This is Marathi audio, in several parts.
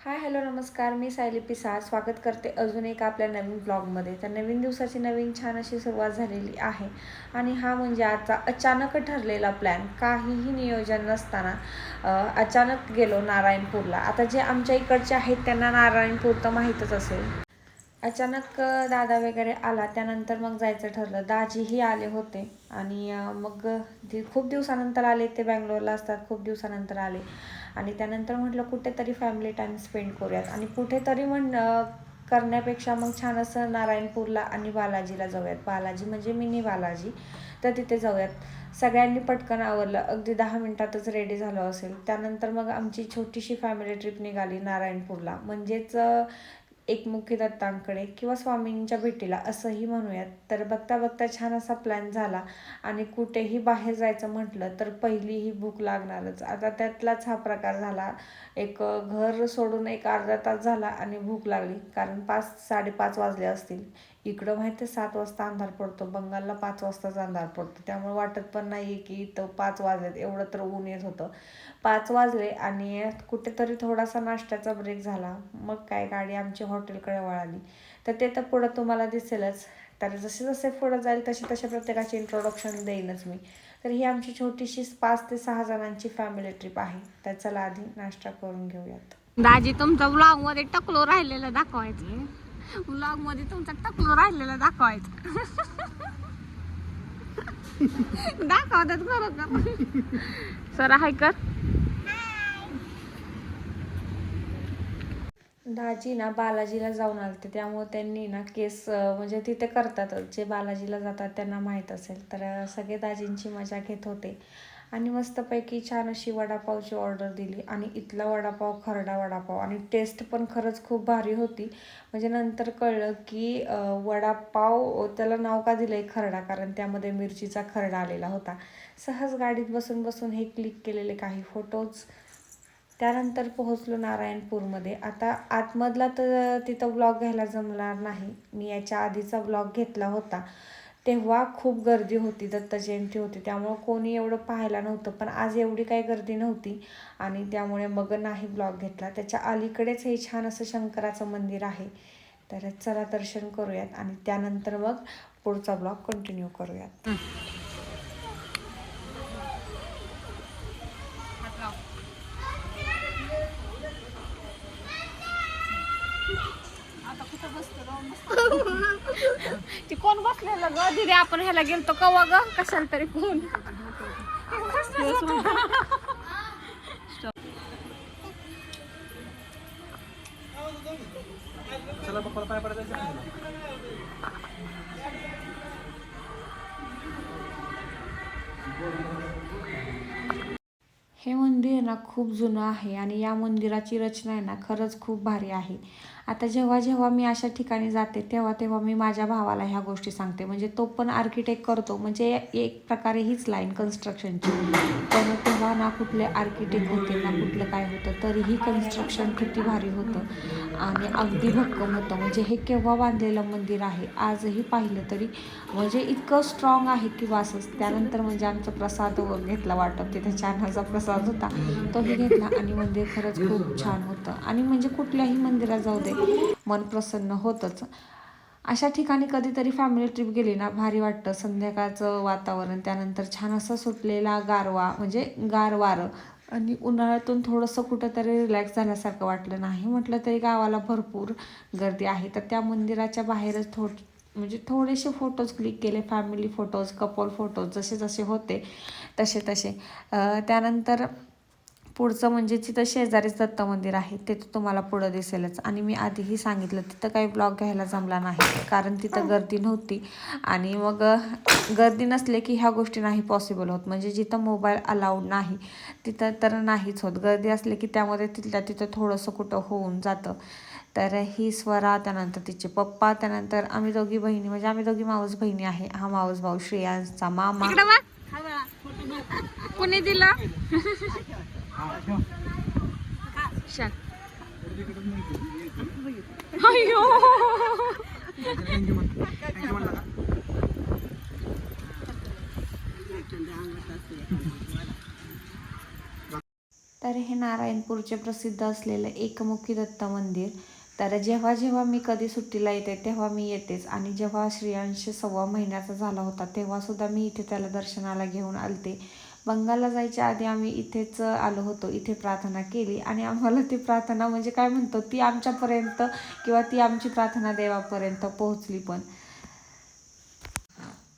हाय हॅलो नमस्कार. मी सायली पिसाळ. स्वागत करते अजून एक आपल्या नवीन ब्लॉगमध्ये. तर नवीन दिवसाची नवीन छान अशी सुरुवात झालेली आहे. आणि हा म्हणजे आजचा अचानक ठरलेला प्लॅन काहीही नियोजन नसताना अचानक गेलो नारायणपूरला. आता जे आमच्या इकडचे आहेत त्यांना नारायणपूर तर माहीतच असेल. अचानक दादा वगैरे आला. त्यानंतर मग जायचं ठरलं. दाजीही आले होते. आणि मग ते खूप दिवसानंतर आले. ते बँगलोरला असतात. खूप दिवसानंतर आले. आणि त्यानंतर म्हटलं कुठेतरी फॅमिली टाईम स्पेंड करूयात. आणि कुठेतरी म्हण करण्यापेक्षा मग छान असं नारायणपूरला आणि बालाजीला जाऊयात. बालाजी म्हणजे मिनी बालाजी तर तिथे जाऊयात. सगळ्यांनी पटकन आवरलं. अगदी दहा मिनटातच रेडी झालं असेल. त्यानंतर मग आमची छोटीशी फॅमिली ट्रिप निघाली नारायणपूरला. म्हणजेच एकमुखी दत्तांकडे किंवा स्वामींच्या भेटीला असंही म्हणूयात. तर बघता बघता छान असा प्लॅन झाला आणि कुठेही बाहेर जायचं म्हटलं तर पहिलीही भूक लागणारच. आता त्यातलाच हा प्रकार झाला. एक घर सोडून एक अर्धा तास झाला आणि भूक लागली. कारण पाच साडेपाच वाजले असतील. इकडं माहिती आहे सात वाजता अंधार पडतो बंगालला पाच वाजताच अंधार पडतो. त्यामुळे वाटत पण नाही की इथं पाच वाजलेत एवढं तर ऊन येत होतं. पाच वाजले आणि कुठेतरी थोडासा नाश्त्याचा ब्रेक झाला. मग काय गाडी आमची हॉटेलकडे वळाली. तर ते तर पुढं तुम्हाला दिसेलच. तर जसे जसे पुढं जाईल तसे तसे प्रत्येकाचे इंट्रोडक्शन देईनच मी. तर ही आमची छोटीशी पाच ते सहा जणांची फॅमिली ट्रिप आहे. तर चला आधी नाश्ता करून घेऊयात. दाजी तुमचा ब्लॉगमध्ये टकलो राहिलेलं दाखवायचं. ब्लॉगमध्ये तुमचा टकलो राहिलेला दाखवायचा. दाखवतात खरोखर सर हाय कर. दाजी ना बालाजीला जाऊन आलते त्यामुळे त्यांनी ना केस म्हणजे तिथे करतातच जे बालाजीला जातात त्यांना माहीत असेल. तर सगळे दाजींची मजा घेत होते. आणि मस्तपैकी छान अशी वडापावची ऑर्डर दिली. आणि इथला वडापाव खरडा वडापाव. आणि टेस्ट पण खरंच खूप भारी होती. म्हणजे नंतर कळलं की वडापाव त्याला नाव का दिलं आहे खरडा? कारण त्यामध्ये मिरचीचा खरडा आलेला होता. सहज गाडीत बसून बसून हे क्लिक केलेले काही फोटोज त्यानंतर पोहोचलो नारायणपूरमध्ये. आता आतमधला तर तिथं ब्लॉग घ्यायला जमणार नाही. मी याच्या आधीचा ब्लॉग घेतला होता. तेव्हा खूप गर्दी होती दत्त जयंती होती. त्यामुळं कोणी एवढं पाहायला नव्हतं. पण आज एवढी काही गर्दी नव्हती. आणि त्यामुळे मग नाही ब्लॉग घेतला. त्याच्या अलीकडेच हे छान असं शंकराचं मंदिर आहे. तर चला दर्शन करूयात. आणि त्यानंतर मग पुढचा ब्लॉग कंटिन्यू करूयात. बसलेलं ग दिदी आपण ह्याला गेलतो कवा ग? कशाला तरी कोण हे मंदिर ना खूप जुनं आहे आणि या मंदिराची रचना आहे ना खरंच खूप भारी आहे. आता जेव्हा जेव्हा मी अशा ठिकाणी जाते तेव्हा तेव्हा मी माझ्या भावाला ह्या गोष्टी सांगते. म्हणजे तो पण आर्किटेक्ट करतो. म्हणजे एक प्रकारे हीच लाईन कन्स्ट्रक्शनची पण तेव्हा ना कुठले आर्किटेक्ट होते ना कुठलं काय होतं तरीही कन्स्ट्रक्शन किती भारी होतं आणि अगदी भक्कम होतं. म्हणजे हे केव्हा बांधलेलं मंदिर आहे आजही पाहिलं तरी म्हणजे इतकं स्ट्रॉंग आहे की वासच त्यानंतर म्हणजे आमचा प्रसाद घेतला वाटप. तिथे छानचा प्रसाद होता. तोही घेतला आणि मंदिर खरंच खूप छान होतं. आणि म्हणजे कुठल्याही मंदिरात जाऊ दे मन प्रसन्न होतंच. अशा ठिकाणी कधीतरी फॅमिली ट्रिप गेली ना भारी वाटतं. संध्याकाळचं वातावरण त्यानंतर छान असं सुटलेला गारवा म्हणजे गारवारं. आणि उन्हाळ्यातून थोडंसं कुठंतरी रिलॅक्स झाल्यासारखं वाटलं. नाही म्हटलं तरी गावाला भरपूर गर्दी आहे. तर त्या मंदिराच्या बाहेरच थोड म्हणजे थोडेसे फोटोज क्लिक केले. फॅमिली फोटोज कपल फोटोज जसे जसे होते तसे तसे. त्यानंतर पुढचं म्हणजे जिथं शेजारीच दत्त मंदिर आहे ते तर तुम्हाला पुढं दिसेलच. आणि मी आधीही सांगितलं तिथं काही ब्लॉग घ्यायला जमला नाही कारण तिथं गर्दी नव्हती. आणि मग गर्दी नसले की ह्या गोष्टी नाही पॉसिबल होत. म्हणजे जिथं मोबाईल अलाउड नाही तिथं तर नाहीच होत. गर्दी असले की त्यामध्ये तिथल्या तिथं थोडंसं कुठं होऊन जातं. तर ही स्वरा त्यानंतर तिचे पप्पा त्यानंतर आम्ही दोघी बहिणी. म्हणजे आम्ही दोघी माऊस बहिणी आहे. हा माऊस भाऊ श्रेयांसचा मामा. इकडं बघ. कुणी दिलं? तर तर हे नारायणपूरचे प्रसिद्ध असलेलं एकमुखी दत्त मंदिर. तर जेव्हा जेव्हा मी कधी सुट्टीला येते तेव्हा मी येतेच. आणि जेव्हा श्रेयांश सव्वा महिन्याचा झाला होता तेव्हासुद्धा मी इथे त्याला दर्शनाला घेऊन आलते. बंगालला जायच्या आधी आम्ही इथेच आलो होतो. इथे प्रार्थना केली आणि आम्हाला ती प्रार्थना म्हणजे काय म्हणतो ती आमच्यापर्यंत किंवा ती आमची प्रार्थना देवापर्यंत पोहोचली पण.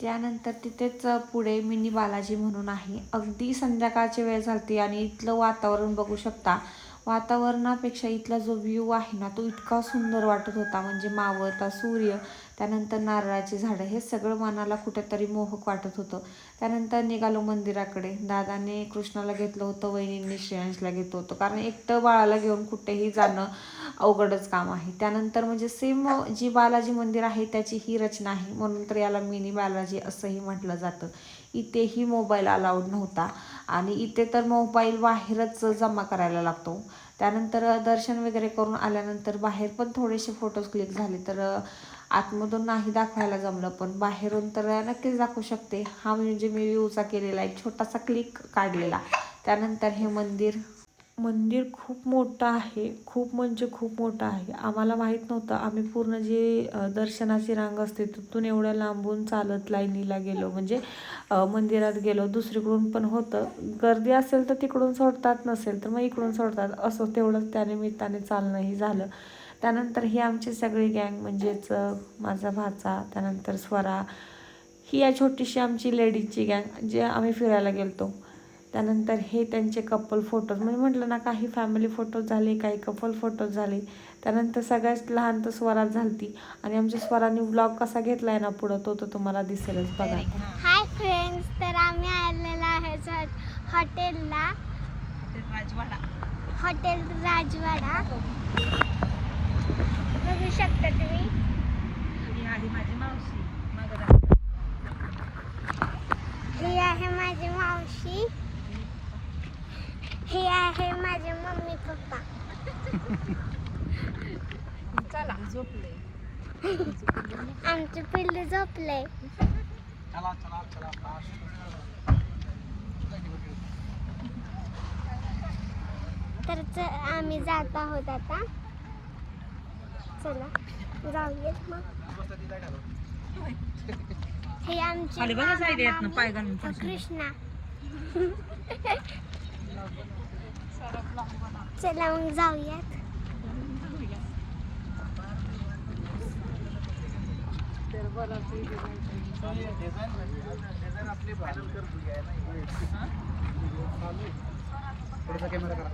त्यानंतर तिथेच पुढे मिनी बालाजी म्हणून आहे. अगदी संध्याकाळची वेळ झाली आणि इथलं वातावरण बघू शकता वातावरणापेक्षा इथला जो व्ह्यू आहे ना तो इतका सुंदर वाटत होता. म्हणजे मावळता सूर्य त्यानंतर नारळाची झाडं हे सगळं मनाला कुठेतरी मोहक वाटत होतं. त्यानंतर निघालो मंदिराकडे. दादाने कृष्णाला घेतलं होतं वहिनींनी श्रेयांशला घेतलं होतं. कारण एकटं बाळाला घेऊन कुठेही जाणं अवघडच काम आहे. त्यानंतर म्हणजे सेम जी बालाजी मंदिर आहे त्याची ही रचना आहे. म्हणून तर याला मिनी बालाजी असंही म्हटलं जातं. इथेही मोबाईल अलाउड नव्हता. आणि इथे तर मोबाईल बाहेरच जमा करायला लागतो. त्यानंतर दर्शन वगैरे करून आल्यानंतर बाहेर पण थोडेसे फोटोज क्लिक झाले तर आतमधून नाही दाखवायला जमलं. पण बाहेरून तर नक्कीच दाखवू शकते. हा म्हणजे मी व्ह्यूचा केलेला एक छोटासा क्लिक काढलेला. त्यानंतर हे मंदिर मंदिर खूप मोठं आहे. खूप म्हणजे खूप मोठं आहे. आम्हाला माहीत नव्हतं. आम्ही पूर्ण जी दर्शनाची रांग असते तिथून एवढ्या लांबून चालत लाईनीला गेलो. म्हणजे मंदिरात गेलो. दुसरीकडून पण होतं. गर्दी असेल तर तिकडून सोडतात नसेल तर मग इकडून सोडतात. असं तेवढंच त्यानिमित्ताने चालणंही झालं. त्यानंतर ही आमची सगळी गँग म्हणजेच माझा भाचा त्यानंतर स्वरा ही या छोटीशी आमची लेडीजची गँग जे आम्ही फिरायला गेलतो. त्यानंतर हे त्यांचे कपल फोटोज म्हणजे म्हटलं ना काही फॅमिली फोटोज झाले काही कपल फोटोज झाले. त्यानंतर सगळ्यात लहान तर स्वरात झालती. आणि आमच्या स्वराने व्लॉग कसा घेतला आहे ना पुढं तो तर तुम्हाला दिसेलच बघा. हाय फ्रेंड्स तर आम्ही आलेलो आहे हॉटेलला हॉटेल राजवाडा बघू शकता तुम्ही ही आहे माझी मावशी ही आहे माझे मम्मी पप्पा आमचे पिल्लू झोपले. तर च- आम्ही जात आहोत आता. चला जाऊयात मग. हे आमचे कृष्णा. चला मग जाऊयात बघा.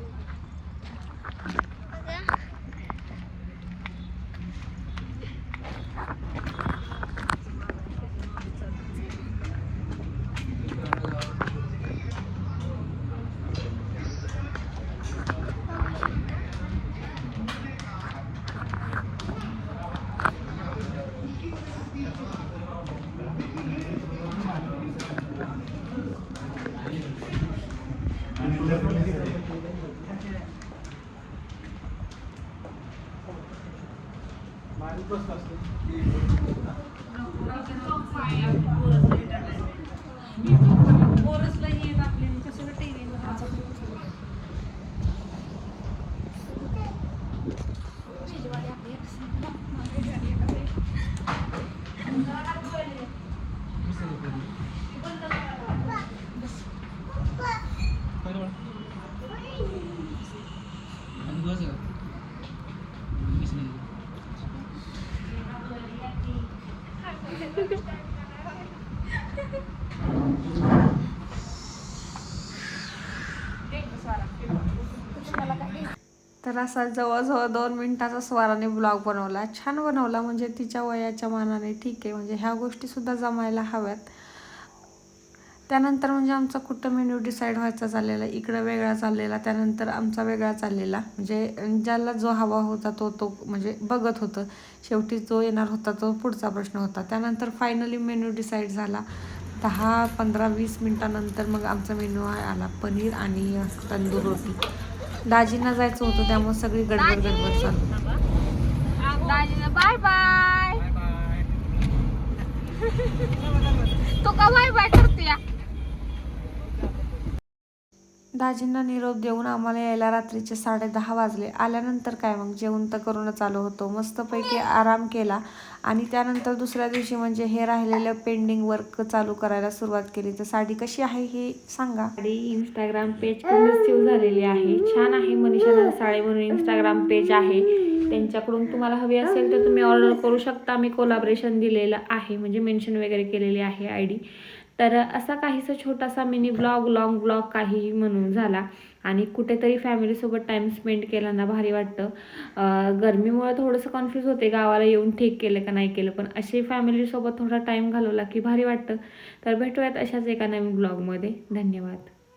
तर असा जवळजवळ दोन मिनिटाचा स्वाराने ब्लॉग बनवला. छान बनवला म्हणजे तिच्या वयाच्या मानाने ठीक आहे. म्हणजे ह्या गोष्टीसुद्धा जमायला हव्यात. त्यानंतर म्हणजे आमचा कुठं मेन्यू डिसाईड व्हायचा चाललेला इकडं वेगळा चाललेला त्यानंतर आमचा वेगळा चाललेला. म्हणजे ज्याला जो हवा होता तो तो म्हणजे बघत होतं. शेवटी जो येणार होता तो पुढचा प्रश्न होता. त्यानंतर फायनली मेन्यू डिसाईड झाला. दहा पंधरा वीस मिनटानंतर मग आमचा मेन्यू आला. पनीर आणि तंदूर रोटी. दाजींना जायचं होतं त्यामुळे सगळी गडबड गडबड चालू. बाय बाय तो का बाय बाय करते या दाजींना निरोप देऊन आम्हाला यायला रात्रीचे साडे दहा वाजले. आल्यानंतर काय मग? जेवण तर करूनच आलो होतो. मस्तपैकी आराम केला आणि त्यानंतर दुसऱ्या दिवशी म्हणजे हे राहिलेलं पेंडिंग वर्क चालू करायला सुरुवात केली. तर साडी कशी आहे हे सांगा. साडी इंस्टाग्राम पेज सेव्ह झालेली आहे. छान आहे मनीषा साडी म्हणून इंस्टाग्राम पेज आहे. त्यांच्याकडून तुम्हाला हवी असेल तर तुम्ही ऑर्डर करू शकता. मी कोलाब्रेशन दिलेलं आहे. म्हणजे मेन्शन वगैरे केलेली आहे आय डी तर असा काहीसा छोटासा मिनी ब्लॉग लॉंग ब्लॉग काहीही म्हणून झाला. आणि कुठेतरी फॅमिलीसोबत टाईम स्पेंड केला ना भारी वाटतं. गरमीमुळे थोडंसं कन्फ्यूज होते. गावाला येऊन ठीक केलं का नाही केलं. पण असे फॅमिलीसोबत थोडा टाईम घालवला की भारी वाटतं. तर भेटूयात अशाच एका नवीन ब्लॉगमध्ये धन्यवाद.